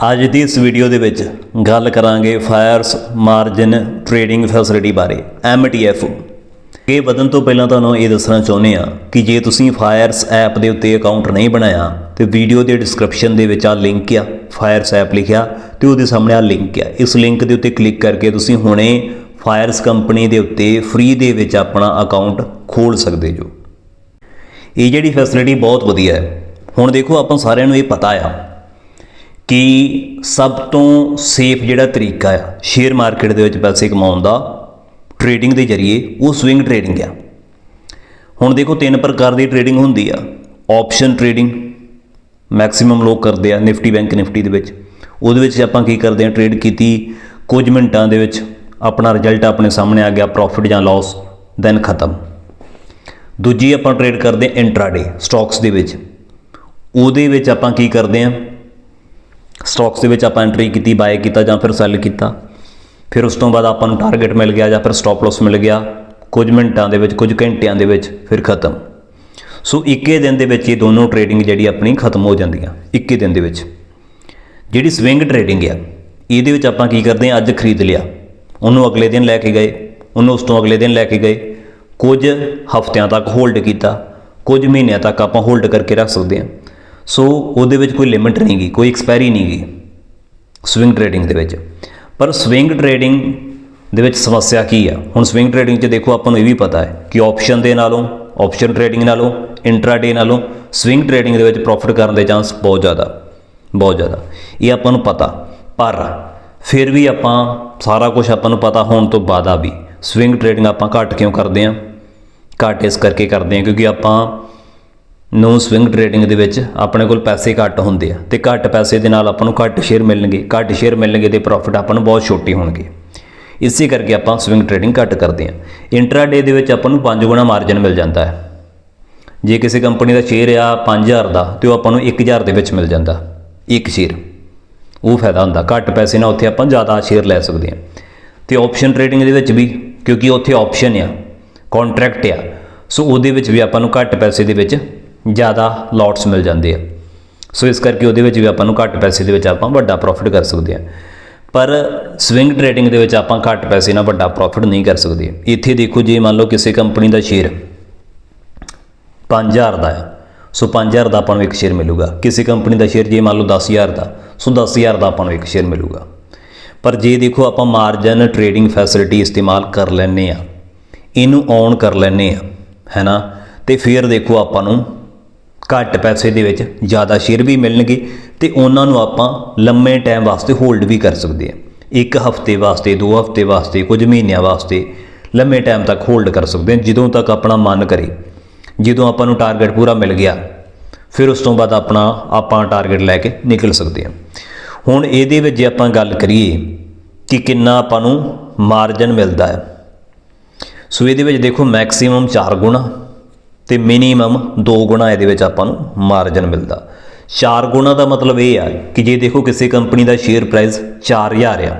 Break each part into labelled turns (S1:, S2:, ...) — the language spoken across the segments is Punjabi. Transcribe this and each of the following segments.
S1: ਅੱਜ ਦੀ ਇਸ ਵੀਡੀਓ ਦੇ ਵਿੱਚ ਗੱਲ ਕਰਾਂਗੇ ਫਾਇਰਸ ਮਾਰਜਨ ਟ੍ਰੇਡਿੰਗ ਫੈਸਿਲਿਟੀ ਬਾਰੇ MTF ਇਹ ਵਧਣ ਤੋਂ ਪਹਿਲਾਂ ਤੁਹਾਨੂੰ ਇਹ ਦੱਸਣਾ ਚਾਹੁੰਦੇ ਆ ਕਿ ਜੇ ਤੁਸੀਂ ਫਾਇਰਸ ਐਪ ਦੇ ਉੱਤੇ ਅਕਾਊਂਟ ਨਹੀਂ ਬਣਾਇਆ, ਤੇ ਵੀਡੀਓ ਦੇ ਡਿਸਕ੍ਰਿਪਸ਼ਨ ਦੇ ਵਿੱਚ ਆ ਲਿੰਕ ਆ, ਫਾਇਰਸ ਐਪ ਲਿਖਿਆ, ਤੇ ਉਹਦੇ ਸਾਹਮਣੇ ਆ ਲਿੰਕ ਆ। ਇਸ ਲਿੰਕ ਦੇ ਉੱਤੇ ਕਲਿੱਕ ਕਰਕੇ ਤੁਸੀਂ ਹੁਣੇ ਫਾਇਰਸ ਕੰਪਨੀ ਦੇ ਉੱਤੇ ਫ੍ਰੀ ਦੇ ਵਿੱਚ ਆਪਣਾ ਅਕਾਊਂਟ ਖੋਲ ਸਕਦੇ ਜੋ। ਇਹ ਜਿਹੜੀ ਫੈਸਿਲਿਟੀ ਬਹੁਤ ਵਧੀਆ ਹੈ। ਹੁਣ ਦੇਖੋ, ਆਪਾਂ ਸਾਰਿਆਂ ਨੂੰ ਇਹ ਪਤਾ ਆ ਕਿ ਸਭ ਤੋਂ ਸੇਫ ਜਿਹੜਾ ਤਰੀਕਾ ਆ ਸ਼ੇਅਰ ਮਾਰਕੀਟ ਦੇ ਵਿੱਚ ਪੈਸੇ ਕਮਾਉਣ ਦਾ ਟਰੇਡਿੰਗ ਦੇ ਜ਼ਰੀਏ, ਉਹ ਸਵਿੰਗ ਟਰੇਡਿੰਗ ਆ। ਹੁਣ ਦੇਖੋ ਤਿੰਨ ਪ੍ਰਕਾਰ ਦੀ ਟਰੇਡਿੰਗ ਹੁੰਦੀ ਆ। ਆਪਸ਼ਨ ਟਰੇਡਿੰਗ ਮੈਕਸਿਮਮ ਲੋਕ ਕਰਦੇ ਆ ਨਿਫਟੀ ਬੈਂਕ ਨਿਫਟੀ ਦੇ ਵਿੱਚ। ਉਹਦੇ ਵਿੱਚ ਆਪਾਂ ਕੀ ਕਰਦੇ ਆ ਟਰੇਡ ਕੀਤੀ ਕੁਝ ਮਿੰਟਾਂ ਦੇ ਵਿੱਚ, ਆਪਣਾ ਰਿਜ਼ਲਟ ਆਪਣੇ ਸਾਹਮਣੇ ਆ ਗਿਆ ਪ੍ਰੋਫਿਟ ਜਾਂ ਲਾਸ ਦੈਨ ਖਤਮ। ਦੂਜੀ ਆਪਾਂ ਟਰੇਡ ਕਰਦੇ ਆ ਇੰਟਰਾਡੇ ਸਟਾਕਸ ਦੇ ਵਿੱਚ। ਉਹਦੇ ਵਿੱਚ ਆਪਾਂ ਕੀ ਕਰਦੇ ਆ ਸਟਾਕਸ ਦੇ ਵਿੱਚ ਆਪਾਂ ਐਂਟਰੀ ਕੀਤੀ ਬਾਏ ਕੀਤਾ ਜਾਂ ਫਿਰ ਸੈਲ ਕੀਤਾ। ਫਿਰ ਉਸ ਤੋਂ ਬਾਅਦ ਆਪਾਂ ਨੂੰ ਟਾਰਗੇਟ ਮਿਲ ਗਿਆ ਜਾਂ ਫਿਰ ਸਟਾਪ ਲਾਸ ਮਿਲ ਗਿਆ। ਕੁਝ ਮਿੰਟਾਂ ਦੇ ਵਿੱਚ, ਕੁਝ ਘੰਟਿਆਂ ਦੇ ਵਿੱਚ ਫਿਰ ਖਤਮ। ਸੋ ਇੱਕੇ ਦਿਨ ਦੇ ਵਿੱਚ ਇਹ ਦੋਨੋਂ ਟ੍ਰੇਡਿੰਗ ਜਿਹੜੀ ਆਪਣੀ ਖਤਮ ਹੋ ਜਾਂਦੀਆਂ, ਇੱਕੇ ਦਿਨ ਦੇ ਵਿੱਚ। ਜਿਹੜੀ ਸਵਿੰਗ ਟ੍ਰੇਡਿੰਗ ਆ, ਇਹਦੇ ਵਿੱਚ ਆਪਾਂ ਕੀ ਕਰਦੇ ਆ ਅੱਜ ਖਰੀਦ ਲਿਆ। ਉਹਨੂੰ ਅਗਲੇ ਦਿਨ ਲੈ ਕੇ ਗਏ, ਉਹਨੂੰ ਉਸ ਤੋਂ ਅਗਲੇ ਦਿਨ ਲੈ ਕੇ ਗਏ। ਕੁਝ ਹਫ਼ਤਿਆਂ ਤੱਕ ਹੋਲਡ ਕੀਤਾ, ਕੁਝ ਮਹੀਨਿਆਂ ਤੱਕ ਆਪਾਂ ਹੋਲਡ ਕਰਕੇ ਰੱਖ ਸਕਦੇ ਹਾਂ। ਸੋ ਉਹਦੇ ਵਿੱਚ ਕੋਈ ਲਿਮਿਟ ਨਹੀਂ ਗਈ ਕੋਈ ਐਕਸਪਾਇਰੀ ਨਹੀਂ ਗਈ ਸਵਿੰਗ ਟ੍ਰੇਡਿੰਗ ਦੇ ਵਿੱਚ। ਪਰ ਸਵਿੰਗ ਟ੍ਰੇਡਿੰਗ ਦੇ ਵਿੱਚ ਸਮੱਸਿਆ ਕੀ ਆ? ਹੁਣ ਸਵਿੰਗ ਟ੍ਰੇਡਿੰਗ 'ਚ ਦੇਖੋ ਆਪਾਂ ਨੂੰ ਇਹ ਵੀ ਪਤਾ ਹੈ ਕਿ ਆਪਸ਼ਨ ਦੇ ਨਾਲੋਂ ਆਪਸ਼ਨ ਟ੍ਰੇਡਿੰਗ ਨਾਲੋਂ ਇੰਟਰਾਡੇ ਨਾਲੋਂ ਸਵਿੰਗ ਟ੍ਰੇਡਿੰਗ ਦੇ ਵਿੱਚ ਪ੍ਰੋਫਿਟ ਕਰਨ ਦੇ ਚਾਂਸ ਬਹੁਤ ਜ਼ਿਆਦਾ ਬਹੁਤ ਜ਼ਿਆਦਾ। ਇਹ ਆਪਾਂ ਨੂੰ ਪਤਾ। ਪਰ ਫਿਰ ਵੀ ਆਪਾਂ, ਸਾਰਾ ਕੁਝ ਆਪਾਂ ਨੂੰ ਪਤਾ ਹੋਣ ਤੋਂ ਬਾਅਦ ਆ ਵੀ ਸਵਿੰਗ ਟ੍ਰੇਡਿੰਗ ਆਪਾਂ ਘੱਟ ਕਿਉਂ ਕਰਦੇ ਆ? ਘੱਟ ਇਸ ਕਰਕੇ ਕਰਦੇ ਆ ਕਿਉਂਕਿ ਆਪਾਂ ਨੂੰ ਸਵਿੰਗ ਟ੍ਰੇਡਿੰਗ ਦੇ ਵਿੱਚ ਆਪਣੇ ਕੋਲ ਪੈਸੇ ਘੱਟ ਹੁੰਦੇ ਆ ਤੇ ਘੱਟ ਪੈਸੇ ਦੇ ਨਾਲ ਆਪਾਂ ਨੂੰ ਘੱਟ ਸ਼ੇਅਰ ਮਿਲਣਗੇ, ਘੱਟ ਸ਼ੇਅਰ ਮਿਲਣਗੇ ਤੇ ਪ੍ਰੋਫਿਟ ਆਪਾਂ ਨੂੰ ਬਹੁਤ ਛੋਟੇ ਹੋਣਗੇ। ਇਸੇ ਕਰਕੇ ਆਪਾਂ ਸਵਿੰਗ ਟ੍ਰੇਡਿੰਗ ਘੱਟ ਕਰਦੇ ਆ। ਇੰਟਰਾਡੇ ਦੇ ਵਿੱਚ ਆਪਾਂ ਨੂੰ 5 ਗੁਣਾ ਮਾਰਜਨ ਮਿਲ ਜਾਂਦਾ ਹੈ। ਜੇ ਕਿਸੇ ਕੰਪਨੀ ਦਾ ਸ਼ੇਅਰ ਆ 5000 ਦਾ, ਤੇ ਉਹ ਆਪਾਂ ਨੂੰ 1000 ਦੇ ਵਿੱਚ ਮਿਲ ਜਾਂਦਾ, ਇੱਕ ਸ਼ੇਅਰ ਉਹ ਫਾਇਦਾ ਹੁੰਦਾ, ਘੱਟ ਪੈਸੇ ਨਾਲ ਉੱਥੇ ਆਪਾਂ ਜ਼ਿਆਦਾ ਸ਼ੇਅਰ ਲੈ ਸਕਦੇ ਹਾਂ ਤੇ ਆਪਸ਼ਨ ਟ੍ਰੇਡਿੰਗ ਦੇ ਵਿੱਚ ਵੀ, ਕਿਉਂਕਿ ਉੱਥੇ ਆਪਸ਼ਨ ਆ ਕੰਟਰੈਕਟ ਆ, ਸੋ ਉਹਦੇ ਵਿੱਚ ਵੀ ਆਪਾਂ ਨੂੰ ਘੱਟ ਪੈਸੇ ਦੇ ਵਿੱਚ ਜ਼ਿਆਦਾ ਲੋਟਸ ਮਿਲ ਜਾਂਦੇ ਆ। ਸੋ ਇਸ ਕਰਕੇ ਉਹਦੇ ਵਿੱਚ ਵੀ ਆਪਾਂ ਨੂੰ ਘੱਟ ਪੈਸੇ ਦੇ ਵਿੱਚ ਆਪਾਂ ਵੱਡਾ ਪ੍ਰੋਫਿਟ ਕਰ ਸਕਦੇ ਹਾਂ ਪਰ ਸਵਿੰਗ ਟ੍ਰੇਡਿੰਗ ਦੇ ਵਿੱਚ ਆਪਾਂ ਘੱਟ ਪੈਸੇ ਨਾਲ ਵੱਡਾ ਪ੍ਰੋਫਿਟ ਨਹੀਂ ਕਰ ਸਕਦੇ। ਇੱਥੇ ਦੇਖੋ, ਜੇ ਮੰਨ ਲਓ ਕਿਸੇ ਕੰਪਨੀ ਦਾ ਸ਼ੇਅਰ 5000 ਦਾ ਹੈ ਸੋ 5000 ਦਾ ਆਪਾਂ ਨੂੰ ਇੱਕ ਸ਼ੇਅਰ ਮਿਲੂਗਾ। ਕਿਸੇ ਕੰਪਨੀ ਦਾ ਸ਼ੇਅਰ ਜੇ ਮੰਨ ਲਓ 10000 ਦਾ ਸੋ 10000 ਦਾ ਆਪਾਂ ਨੂੰ ਇੱਕ ਸ਼ੇਅਰ ਮਿਲੂਗਾ। ਪਰ ਜੇ ਦੇਖੋ, ਆਪਾਂ ਮਾਰਜਨ ਟ੍ਰੇਡਿੰਗ ਫੈਸਿਲਿਟੀ ਇਸਤੇਮਾਲ ਕਰ ਲੈਨੇ ਆ, ਇਹਨੂੰ ਔਨ ਕਰ ਲੈਨੇ ਆ ਹੈਨਾ ਤੇ ਫਿਰ ਦੇਖੋ ਆਪਾਂ ਨੂੰ ਘੱਟ ਪੈਸੇ ਦੇ ਵਿੱਚ ਜ਼ਿਆਦਾ ਸ਼ੇਅਰ ਵੀ ਮਿਲਣਗੇ ਤੇ ਉਹਨਾਂ ਨੂੰ ਆਪਾਂ ਲੰਮੇ ਟਾਈਮ ਵਾਸਤੇ ਹੋਲਡ ਵੀ ਕਰ ਸਕਦੇ ਆ ਇੱਕ ਹਫ਼ਤੇ ਵਾਸਤੇ, ਦੋ ਹਫ਼ਤੇ ਵਾਸਤੇ, ਕੁਝ ਮਹੀਨਿਆਂ ਵਾਸਤੇ ਲੰਮੇ ਟਾਈਮ ਤੱਕ ਹੋਲਡ ਕਰ ਸਕਦੇ ਆ ਜਦੋਂ ਤੱਕ ਆਪਣਾ ਮਨ ਕਰੇ। ਜਦੋਂ ਆਪਾਂ ਨੂੰ ਟਾਰਗੇਟ ਪੂਰਾ ਮਿਲ ਗਿਆ, ਫਿਰ ਉਸ ਤੋਂ ਬਾਅਦ ਆਪਣਾ, ਆਪਾਂ ਟਾਰਗੇਟ ਲੈ ਕੇ ਨਿਕਲ ਸਕਦੇ ਹਾਂ। ਹੁਣ ਇਹਦੇ ਵਿੱਚ ਜੇ ਆਪਾਂ ਗੱਲ ਕਰੀਏ ਕਿ ਕਿੰਨਾ ਆਪਾਂ ਨੂੰ ਮਾਰਜਨ ਮਿਲਦਾ ਹੈ। ਸੋ ਇਹਦੇ ਵਿੱਚ ਦੇਖੋ ਮੈਕਸਿਮਮ 4 ਗੁਣਾ ਤੇ ਮਿਨੀਮਮ 2 ਗੁਣਾ ਇਹਦੇ ਵਿੱਚ ਆਪਾਂ ਨੂੰ ਮਾਰਜਨ ਮਿਲਦਾ। 4 ਗੁਣਾ ਦਾ ਮਤਲਬ ਇਹ ਆ ਕਿ ਜੇ ਦੇਖੋ ਕਿਸੇ ਕੰਪਨੀ ਦਾ ਸ਼ੇਅਰ ਪ੍ਰਾਈਸ 4000 ਆ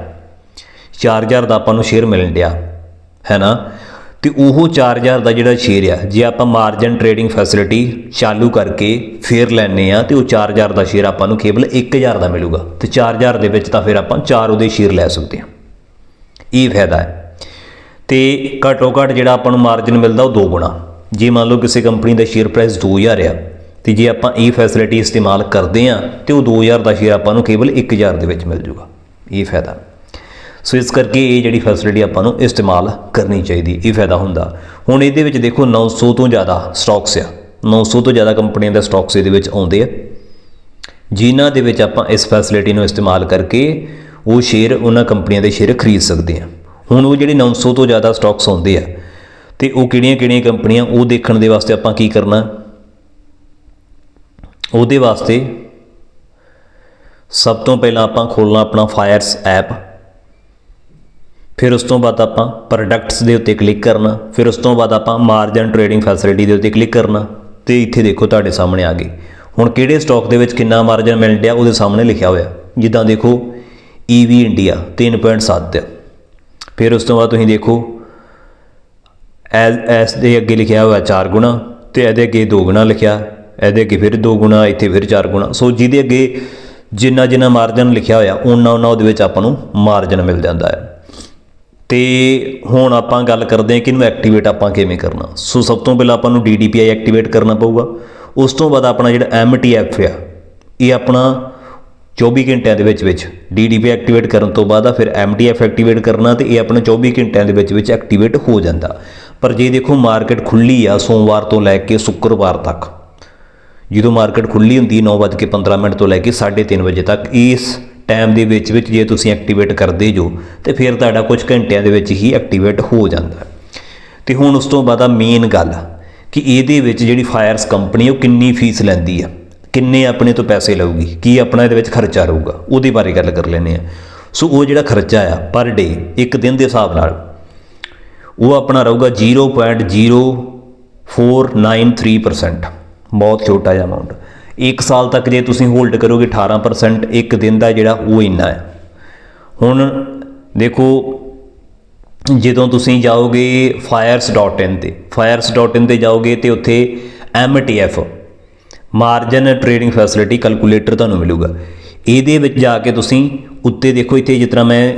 S1: 4000 ਦਾ ਆਪਾਂ ਨੂੰ ਸ਼ੇਅਰ ਮਿਲਣ ਡਿਆ, ਹੈ ਨਾ? ਤੇ ਉਹ 4000 ਦਾ ਜਿਹੜਾ ਸ਼ੇਅਰ ਆ, ਜੇ ਆਪਾਂ ਮਾਰਜਨ ਟ੍ਰੇਡਿੰਗ ਫੈਸਿਲਿਟੀ ਚਾਲੂ ਕਰਕੇ ਫੇਰ ਲੈਣੇ ਆ ਤੇ ਉਹ 4000 ਦਾ ਸ਼ੇਅਰ ਆਪਾਂ ਨੂੰ ਕੇਵਲ 1000 ਦਾ ਮਿਲੂਗਾ। ਤੇ 4000 ਦੇ ਵਿੱਚ ਤਾਂ ਫਿਰ ਆਪਾਂ ਚਾਰ ਉਹਦੇ ਸ਼ੇਅਰ ਲੈ ਸਕਦੇ ਹਾਂ। ਇਹ ਫਾਇਦਾ ਹੈ। ਤੇ ਘੱਟੋ ਘੱਟ ਜਿਹੜਾ ਆਪਾਂ ਨੂੰ ਮਾਰਜਨ ਮਿਲਦਾ ਉਹ 2 ਗੁਣਾ। ਜੇ ਮੰਨ ਲਓ ਕਿਸੇ ਕੰਪਨੀ ਦਾ ਸ਼ੇਅਰ ਪ੍ਰਾਈਸ 2000 ਆ, ਤੇ ਜੇ ਆਪਾਂ ਇਹ ਫੈਸਿਲਿਟੀ ਇਸਤੇਮਾਲ ਕਰਦੇ ਆ ਤੇ ਉਹ 2000 ਦਾ ਸ਼ੇਅਰ ਆਪਾਂ ਨੂੰ ਕੇਵਲ 1000 ਦੇ ਵਿੱਚ ਮਿਲ ਜੂਗਾ। ਇਹ ਫਾਇਦਾ। ਸੋ ਇਸ ਕਰਕੇ ਇਹ ਜਿਹੜੀ ਫੈਸਿਲਿਟੀ ਆਪਾਂ ਨੂੰ ਇਸਤੇਮਾਲ ਕਰਨੀ ਚਾਹੀਦੀ, ਇਹ ਫਾਇਦਾ ਹੁੰਦਾ। ਹੁਣ ਇਹਦੇ ਵਿੱਚ ਦੇਖੋ 900 ਤੋਂ ਜ਼ਿਆਦਾ ਸਟਾਕਸ ਆ। 900 ਤੋਂ ਜ਼ਿਆਦਾ ਕੰਪਨੀਆਂ ਦੇ ਸਟਾਕਸ ਇਹਦੇ ਵਿੱਚ ਆਉਂਦੇ ਆ। ਜਿਨ੍ਹਾਂ ਦੇ ਵਿੱਚ ਆਪਾਂ ਇਸ ਫੈਸਿਲਿਟੀ ਨੂੰ ਇਸਤੇਮਾਲ ਕਰਕੇ ਉਹ ਸ਼ੇਅਰ ਉਹਨਾਂ ਕੰਪਨੀਆਂ ਦੇ ਸ਼ੇਅਰ ਖਰੀਦ ਸਕਦੇ ਆ ਹੁਣ ਉਹ ਜਿਹੜੇ 900 ਤੋਂ ਜ਼ਿਆਦਾ ਸਟਾਕਸ ਆਉਂਦੇ ਆ ਤੇ ਉਹ ਕਿਹੜੀਆਂ-ਕਿਹੜੀਆਂ ਕੰਪਨੀਆਂ ਉਹ ਦੇਖਣ ਦੇ ਵਾਸਤੇ ਆਪਾਂ ਕੀ ਕਰਨਾ? ਉਹਦੇ ਵਾਸਤੇ ਸਭ ਤੋਂ ਪਹਿਲਾਂ ਆਪਾਂ ਖੋਲਣਾ ਆਪਣਾ ਫਾਇਰਸ ਐਪ ਫਿਰ ਉਸ ਤੋਂ ਬਾਅਦ ਆਪਾਂ ਪ੍ਰੋਡਕਟਸ ਦੇ ਉੱਤੇ ਕਲਿੱਕ ਕਰਨਾ। ਫਿਰ ਉਸ ਤੋਂ ਬਾਅਦ ਆਪਾਂ ਮਾਰਜਨ ਟ੍ਰੇਡਿੰਗ ਫੈਸਿਲਿਟੀ ਦੇ ਉੱਤੇ ਕਲਿੱਕ ਕਰਨਾ। ਤੇ ਇੱਥੇ ਦੇਖੋ ਤੁਹਾਡੇ ਸਾਹਮਣੇ ਆ ਗਈ ਹੁਣ ਕਿਹੜੇ ਸਟਾਕ ਦੇ ਵਿੱਚ ਕਿੰਨਾ ਮਾਰਜਨ ਮਿਲ ਰਿਹਾ ਉਹਦੇ ਸਾਹਮਣੇ ਲਿਖਿਆ ਹੋਇਆ। ਜਿੱਦਾਂ ਦੇਖੋ EV ਇੰਡੀਆ 3.7 ਫਿਰ ਉਸ ਤੋਂ ਬਾਅਦ ਤੁਸੀਂ ਦੇਖੋ ਐਸ ਐਸ ਦੇ ਅੱਗੇ ਲਿਖਿਆ ਹੋਇਆ 4 ਗੁਣਾ ਤੇ ਇਹਦੇ ਅੱਗੇ 2 ਗੁਣਾ ਲਿਖਿਆ, ਇਹਦੇ ਅੱਗੇ ਫਿਰ 2 ਗੁਣਾ, ਇੱਥੇ ਫਿਰ 4 ਗੁਣਾ। ਸੋ ਜਿਹਦੇ ਅੱਗੇ ਜਿੰਨਾ ਜਿੰਨਾ ਮਾਰਜਨ ਲਿਖਿਆ ਹੋਇਆ ਉਹਨਾਂ ਉਹਨਾਂ ਉਹਦੇ ਵਿੱਚ ਆਪਾਂ ਨੂੰ ਮਾਰਜਨ ਮਿਲ ਜਾਂਦਾ ਹੈ। ਤੇ ਹੁਣ ਆਪਾਂ ਗੱਲ ਕਰਦੇ ਹਾਂ ਕਿ ਇਹਨੂੰ ਐਕਟੀਵੇਟ ਆਪਾਂ ਕਿਵੇਂ ਕਰਨਾ। ਸੋ ਸਭ ਤੋਂ ਪਹਿਲਾਂ ਆਪਾਂ ਨੂੰ DDPI ਐਕਟੀਵੇਟ ਕਰਨਾ ਪਊਗਾ। ਉਸ ਤੋਂ ਬਾਅਦ ਆਪਣਾ ਜਿਹੜਾ MTF ਆ, ਇਹ ਆਪਣਾ 24 ਘੰਟਿਆਂ ਦੇ ਵਿੱਚ ਵਿੱਚ DDPI ਐਕਟੀਵੇਟ ਕਰਨ ਤੋਂ ਬਾਅਦ ਆ, ਫਿਰ MTF ਐਕਟੀਵੇਟ ਕਰਨਾ ਤੇ ਇਹ ਆਪਣਾ 24 ਘੰਟਿਆਂ ਦੇ ਵਿੱਚ ਵਿੱਚ ਐਕਟੀਵੇਟ ਹੋ ਜਾਂਦਾ। ਪਰ ਜੇ ਦੇਖੋ ਮਾਰਕੀਟ ਖੁੱਲੀ ਆ ਸੋਮਵਾਰ ਤੋਂ ਲੈ ਕੇ ਸ਼ੁੱਕਰਵਾਰ ਤੱਕ, ਜਦੋਂ ਮਾਰਕੀਟ ਖੁੱਲੀ ਹੁੰਦੀ 9:15 ਮਿੰਟ ਤੋਂ ਲੈ ਕੇ 3:30 ਵਜੇ ਤੱਕ, ਇਸ ਟਾਈਮ ਦੇ ਵਿੱਚ ਵਿੱਚ ਜੇ ਤੁਸੀਂ ਐਕਟੀਵੇਟ ਕਰਦੇ ਜੋ, ਤੇ ਫਿਰ ਤੁਹਾਡਾ ਕੁਝ ਘੰਟਿਆਂ ਦੇ ਵਿੱਚ ਹੀ ਐਕਟੀਵੇਟ ਹੋ ਜਾਂਦਾ ਹੈ। ਤੇ ਹੁਣ ਉਸ ਤੋਂ ਬਾਅਦ ਆ ਮੇਨ ਗੱਲ, ਕਿ ਇਹਦੇ ਵਿੱਚ ਜਿਹੜੀ ਫਾਇਰਸ ਕੰਪਨੀ ਉਹ ਕਿੰਨੀ ਫੀਸ ਲੈਂਦੀ ਆ, ਕਿੰਨੇ ਆਪਣੇ ਤੋਂ ਪੈਸੇ ਲਊਗੀ, ਕੀ ਆਪਣਾ ਇਹਦੇ ਵਿੱਚ ਖਰਚਾ ਰਹੂਗਾ, ਉਹਦੇ ਬਾਰੇ ਗੱਲ ਕਰ ਲੈਂਦੇ ਆ ਸੋ ਉਹ ਜਿਹੜਾ ਖਰਚਾ ਆ ਪਰ ਡੇ ਇੱਕ ਦਿਨ ਦੇ ਹਿਸਾਬ ਨਾਲ ਉਹ ਆਪਣਾ ਰਹੂਗਾ 0.0493% ਬਹੁਤ ਛੋਟਾ ਜਿਹਾ ਅਮਾਉਂਟ ਇੱਕ ਸਾਲ ਤੱਕ ਜੇ ਤੁਸੀਂ ਹੋਲਡ ਕਰੋਗੇ 18% ਇੱਕ ਦਿਨ ਦਾ ਜਿਹੜਾ ਉਹ ਇੰਨਾ ਹੈ। ਹੁਣ ਦੇਖੋ, ਜਦੋਂ ਤੁਸੀਂ ਜਾਓਗੇ fires.in ਤੇ fires.in ਤੇ ਜਾਓਗੇ ਤੇ ਉੱਥੇ MTF margin trading facility calculator ਤੁਹਾਨੂੰ ਮਿਲੂਗਾ। ਇਹਦੇ ਵਿੱਚ ਜਾ ਕੇ ਤੁਸੀਂ ਉੱਤੇ ਦੇਖੋ, ਇੱਥੇ ਜਿਸ ਤਰ੍ਹਾਂ ਮੈਂ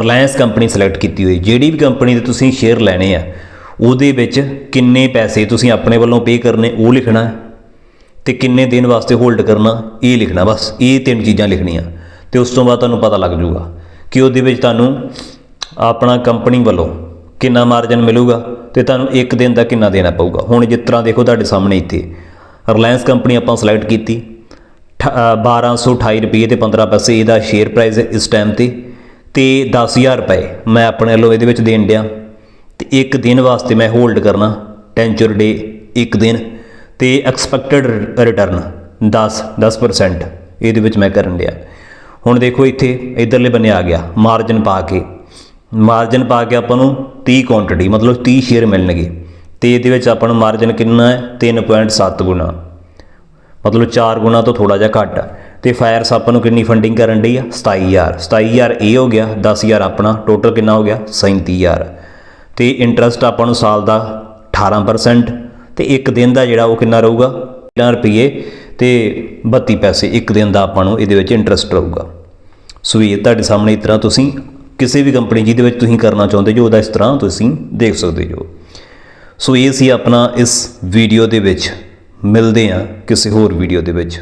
S1: ਰਿਲਾਇੰਸ ਕੰਪਨੀ ਸਿਲੈਕਟ ਕੀਤੀ ਹੋਈ। ਜਿਹੜੀ ਵੀ ਕੰਪਨੀ ਦੇ ਤੁਸੀਂ ਸ਼ੇਅਰ ਲੈਣੇ ਆ ਉਹਦੇ ਵਿੱਚ ਕਿੰਨੇ ਪੈਸੇ ਤੁਸੀਂ ਆਪਣੇ ਵੱਲੋਂ ਪੇ ਕਰਨੇ ਉਹ ਲਿਖਣਾ ਹੈ। ਤੇ ਕਿੰਨੇ ਦਿਨ ਵਾਸਤੇ ਹੋਲਡ ਕਰਨਾ ਇਹ ਲਿਖਣਾ ਬਸ ਇਹ ਤਿੰਨ ਚੀਜ਼ਾਂ ਲਿਖਣੀਆਂ। ਤੇ ਉਸ ਤੋਂ ਬਾਅਦ ਤੁਹਾਨੂੰ ਪਤਾ ਲੱਗ ਜਾਊਗਾ ਕਿ ਉਹਦੇ ਵਿੱਚ ਤੁਹਾਨੂੰ ਆਪਣਾ ਕੰਪਨੀ ਵੱਲੋਂ ਕਿੰਨਾ ਮਾਰਜਨ ਮਿਲੂਗਾ ਤੇ ਤੁਹਾਨੂੰ ਇੱਕ ਦਿਨ ਦਾ ਕਿੰਨਾ ਦੇਣਾ ਪਊਗਾ। ਹੁਣ ਜਿਸ ਤਰ੍ਹਾਂ ਦੇਖੋ ਤੁਹਾਡੇ ਸਾਹਮਣੇ ਇੱਥੇ ਰਿਲਾਇੰਸ ਕੰਪਨੀ ਆਪਾਂ ਸਿਲੈਕਟ ਕੀਤੀ। ਠ- ਅ, 1228 ਰੁਪਏ ਤੇ 15 ਪੈਸੇ ਇਹਦਾ ਸ਼ੇਅਰ ਪ੍ਰਾਈਸ ਹੈ ਇਸ ਟਾਈਮ ਤੇ ਤੇ 10000 ਰੁਪਏ ਮੈਂ ਆਪਣੇ ਵੱਲੋਂ ਇਹਦੇ ਵਿੱਚ ਦੇਣ ਡਿਆ। ਤੇ ਇੱਕ ਦਿਨ ਵਾਸਤੇ ਮੈਂ ਹੋਲਡ ਕਰਨਾ, ਟੈਂਚਰ ਡੇ ਇੱਕ ਦਿਨ ਤੇ ਐਕਸਪੈਕਟਡ ਰਿਟਰਨ 10 10% ਇਹਦੇ ਵਿੱਚ ਮੈਂ ਕਰਨ ਡਿਆ। ਹੁਣ ਦੇਖੋ ਇੱਥੇ ਇਧਰਲੇ ਬੰਨੇ ਆ ਗਿਆ ਮਾਰਜਨ ਪਾ ਕੇ। ਮਾਰਜਨ ਪਾ ਕੇ ਆਪਾਂ ਨੂੰ 30 ਕੁਆਂਟੀਟੀ ਮਤਲਬ 30 ਸ਼ੇਅਰ ਮਿਲਣਗੇ। ਤੇ ਇਹਦੇ ਵਿੱਚ ਆਪਾਂ ਨੂੰ ਮਾਰਜਨ ਕਿੰਨਾ ਹੈ? 3.7 ਗੁਣਾ। ਮਤਲਬ 4 ਗੁਣਾ ਤੋਂ ਥੋੜਾ ਜਿਹਾ ਘੱਟ। ਆ ਤੇ ਫਾਇਰਸ ਆਪਾਂ ਨੂੰ ਕਿੰਨੀ ਫੰਡਿੰਗ ਕਰਨ ਡਈ ਆ? 27000 27000 ਇਹ ਹੋ ਗਿਆ 10000 ਆਪਣਾ ਟੋਟਲ ਕਿੰਨਾ ਹੋ ਗਿਆ? 37000 ਤੇ ਇੰਟਰਸਟ ਆਪਾਂ ਨੂੰ ਸਾਲ ਦਾ 18% ਤੇ ਇੱਕ ਦਿਨ ਦਾ ਜਿਹੜਾ ਉਹ ਕਿੰਨਾ ਰਹੂਗਾ? 13 ਰੁਪਏ ਤੇ 32 ਪੈਸੇ ਇੱਕ ਦਿਨ ਦਾ ਆਪਾਂ ਨੂੰ ਇਹਦੇ ਵਿੱਚ ਇੰਟਰਸਟ ਰਹੂਗਾ। ਸੋ ਇਹ ਤੁਹਾਡੇ ਸਾਹਮਣੇ ਇਸ ਤਰ੍ਹਾਂ ਤੁਸੀਂ ਕਿਸੇ ਵੀ ਕੰਪਨੀ ਜਿਹਦੇ ਵਿੱਚ ਤੁਸੀਂ ਕਰਨਾ ਚਾਹੁੰਦੇ ਜੋ, ਉਹਦਾ ਇਸ ਤਰ੍ਹਾਂ ਤੁਸੀਂ ਦੇਖ ਸਕਦੇ ਹੋ। ਸੋ ਇਹ ਸੀ ਆਪਣਾ ਇਸ ਵੀਡੀਓ ਦੇ ਵਿੱਚ। ਮਿਲਦੇ ਹਾਂ ਕਿਸੇ ਹੋਰ ਵੀਡੀਓ ਦੇ ਵਿੱਚ।